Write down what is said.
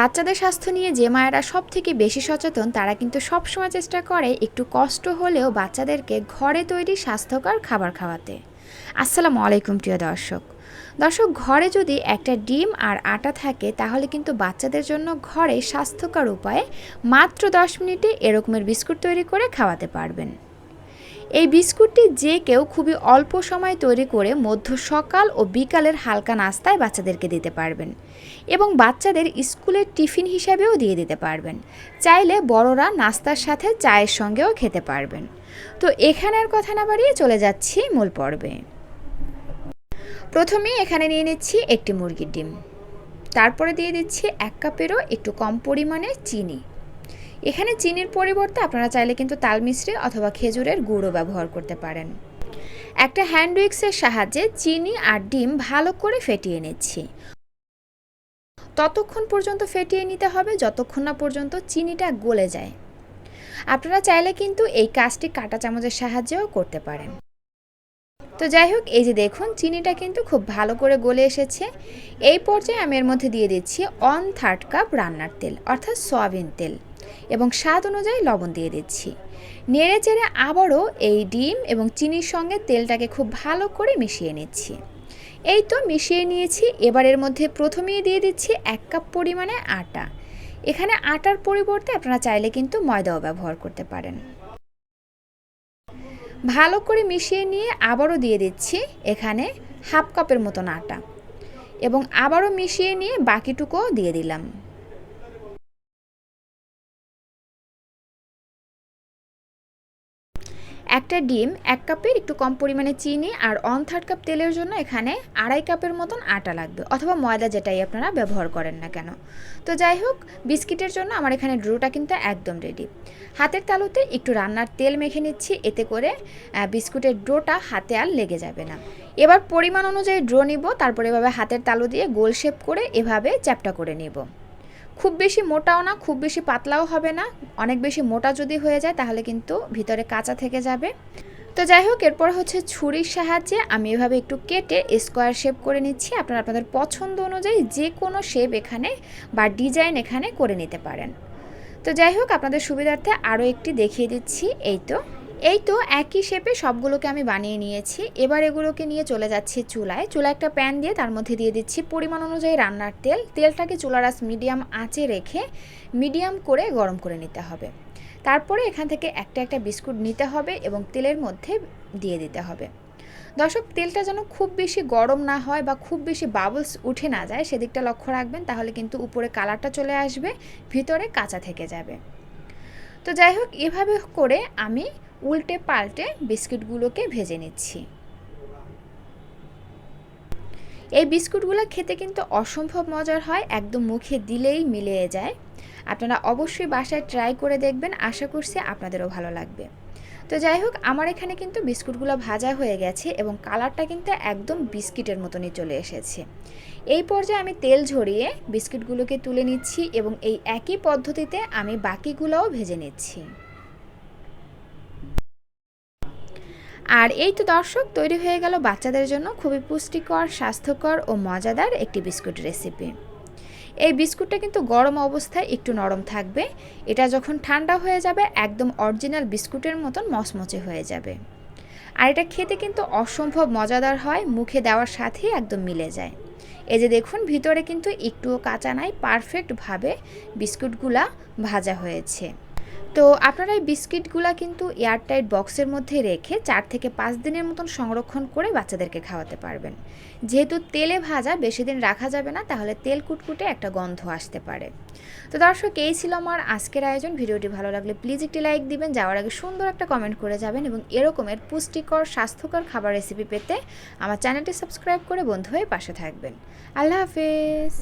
বাচ্চাদের স্বাস্থ্য নিয়ে যে মায়েরা সব থেকে বেশি সচেতন, তারা কিন্তু সবসময় চেষ্টা করে একটু কষ্ট হলেও বাচ্চাদেরকে ঘরে তৈরি স্বাস্থ্যকর খাবার খাওয়াতে। আসসালামু আলাইকুম, প্রিয় দর্শক। দর্শক, ঘরে যদি একটা ডিম আর আটা থাকে, তাহলে কিন্তু বাচ্চাদের জন্য ঘরে স্বাস্থ্যকর উপায়ে মাত্র দশ মিনিটে এরকমের বিস্কুট তৈরি করে খাওয়াতে পারবেন। এই বিস্কুটটি যে কেউ খুবই অল্প সময় তৈরি করে মধ্য সকাল ও বিকালের হালকা নাস্তায় বাচ্চাদেরকে দিতে পারবেন এবং বাচ্চাদের স্কুলের টিফিন হিসাবেও দিয়ে দিতে পারবেন। চাইলে বড়রা নাস্তার সাথে চায়ের সঙ্গেও খেতে পারবেন। তো এখানের কথা না বাড়িয়ে চলে যাচ্ছি মূল পর্বে। প্রথমেই এখানে নিয়ে নিচ্ছি একটি মুরগির ডিম। তারপরে দিয়ে দিচ্ছি এক কাপেরও একটু কম পরিমাণে চিনি। এখানে চিনির পরিবর্তে আপনারা চাইলে কিন্তু তাল মিশ্রি অথবা খেজুরের গুঁড়ো ব্যবহার করতে পারেন। একটা হ্যান্ড উইক্সের সাহায্যে চিনি আর ডিম ভালো করে ফেটিয়ে নিচ্ছি। ততক্ষণ পর্যন্ত ফেটিয়ে নিতে হবে, যতক্ষণ না পর্যন্ত চিনিটা গলে যায়। আপনারা চাইলে কিন্তু এই কাজটি কাঁটা চামচের সাহায্যেও করতে পারেন। তো যাই হোক, এই যে দেখুন, চিনিটা কিন্তু খুব ভালো করে গলে এসেছে। এই পর্যায়ে আমি এর মধ্যে দিয়ে দিচ্ছি ওয়ান থার্ড কাপ রান্নার তেল, অর্থাৎ সয়াবিন তেল। এবং স্বাদ অনুযায়ী লবণ দিয়ে দিচ্ছি। নেড়ে চেড়ে আবারও এই ডিম এবং চিনির সঙ্গে তেলটাকে খুব ভালো করে মিশিয়ে নিচ্ছি। এই তো মিশিয়ে নিয়েছি এবার এর মধ্যে প্রথমেই দিয়ে দিচ্ছি এক কাপ পরিমাণে আটা। এখানে আটার পরিবর্তে আপনারা চাইলে কিন্তু ময়দাও ব্যবহার করতে পারেন। ভালো করে মিশিয়ে নিয়ে আবারও দিয়ে দিচ্ছি এখানে হাফ কাপের মতন আটা। এবং আবারও মিশিয়ে নিয়ে বাকিটুকুও দিয়ে দিলাম। একটা ডিম, এক কাপের একটু কম পরিমাণে চিনি আর অন থার্ড কাপ তেলের জন্য এখানে আড়াই কাপের মতন আটা লাগবে অথবা ময়দা যেটাই আপনারা ব্যবহার করেন না কেন। তো যাই হোক, বিস্কিটের জন্য আমার এখানে ড্রোটা কিন্তু একদম রেডি হাতের তালুতে একটু রান্নার তেল মেখে নিচ্ছি, এতে করে বিস্কুটের ড্রোটা হাতে আর লেগে যাবে না। এবার পরিমাণ অনুযায়ী ড্রো নিব, তারপরে এভাবে হাতের তালু দিয়ে গোল শেপ করে এভাবে চ্যাপটা করে নিব। খুব বেশি মোটাও না, খুব বেশি পাতলাও হবে না। অনেক বেশি মোটা যদি হয়ে যায়, তাহলে কিন্তু ভিতরে কাঁচা থেকে যাবে। তো যাই হোক, এরপর হচ্ছে ছুরির সাহায্যে আমি এভাবে একটু কেটে স্কোয়ার শেপ করে নিচ্ছি। আপনারা আপনাদের পছন্দ অনুযায়ী যে কোনো শেপ এখানে বা ডিজাইন এখানে করে নিতে পারেন। তো যাই হোক, আপনাদের সুবিধার্থে আরও একটি দেখিয়ে দিচ্ছি। এই তো। এই তো একই শেপে সবগুলোকে আমি বানিয়ে নিয়েছি। এবার এগুলোকে নিয়ে চলে যাচ্ছি চুলায়। চুলা একটা প্যান দিয়ে তার মধ্যে দিয়ে দিচ্ছি পরিমাণ অনুযায়ী রান্নার তেল। তেলটাকে চুলার আস মিডিয়াম আঁচে রেখে মিডিয়াম করে গরম করে নিতে হবে। তারপরে এখান থেকে একটা একটা বিস্কুট নিতে হবে এবং তেলের মধ্যে দিয়ে দিতে হবে। দর্শক, তেলটা যেন খুব বেশি গরম না হয় বা খুব বেশি বাবলস উঠে না যায়, সেদিকটা লক্ষ্য রাখবেন, তাহলে কিন্তু উপরে কালারটা চলে আসবে, ভিতরে কাঁচা থেকে যাবে। তো যাই হোক, এভাবে করে আমি উল্টে পাল্টে বিস্কিটগুলোকে ভেজে নিচ্ছি। এই বিস্কুটগুলো খেতে কিন্তু অসম্ভব মজার হয়, একদম মুখে দিলেই মিলিয়ে যায়। আপনারা অবশ্যই বাসায় ট্রাই করে দেখবেন, আশা করছি আপনাদেরও ভালো লাগবে। তো যাই হোক, আমার এখানে কিন্তু বিস্কুটগুলো ভাজা হয়ে গেছে এবং কালারটা কিন্তু একদম বিস্কিটের মতনই চলে এসেছে। এই পর্যায়ে আমি তেল ঝরিয়ে বিস্কিটগুলোকে তুলে নিচ্ছি এবং এই একই পদ্ধতিতে আমি বাকিগুলোও ভেজে নিচ্ছি। আর এই তো দর্শক, তৈরি হয়ে গেল বাচ্চাদের জন্য খুবই পুষ্টিকর, স্বাস্থ্যকর ও মজাদার একটি বিস্কুট রেসিপি এই বিস্কুটটা কিন্তু গরম অবস্থায় একটু নরম থাকবে। এটা যখন ঠান্ডা হয়ে যাবে, একদম অরিজিনাল বিস্কুটের মতন মচমচে হয়ে যাবে। আর এটা খেতে কিন্তু অসম্ভব মজাদার হয়, মুখে দেওয়ার সাথেই একদম মিলে যায়। এই যে দেখুন, ভিতরে কিন্তু একটুও কাঁচা নাই পারফেক্টভাবে বিস্কুটগুলা ভাজা হয়েছে। তো আপনারা এই বিস্কিটগুলো কিন্তু এয়ারটাইট বক্সের মধ্যে রেখে চার থেকে পাঁচ দিনের মতন সংরক্ষণ করে বাচ্চাদেরকে খাওয়াতে পারবেন। যেহেতু তেলে ভাজা, বেশি দিন রাখা যাবে না, তাহলে তেল কুটকুটে একটা গন্ধ আসতে পারে। তো দর্শক, এই ছিল আমার আজকের আয়োজন। ভিডিওটি ভালো লাগলে প্লিজ একটি লাইক দিবেন, যাওয়ার আগে সুন্দর একটা কমেন্ট করে যাবেন এবং এরকমের পুষ্টিকর, স্বাস্থ্যকর খাবার রেসিপি পেতে আমার চ্যানেলটি সাবস্ক্রাইব করে বন্ধু হয়ে পাশে থাকবেন। আল্লাহ হাফেজ।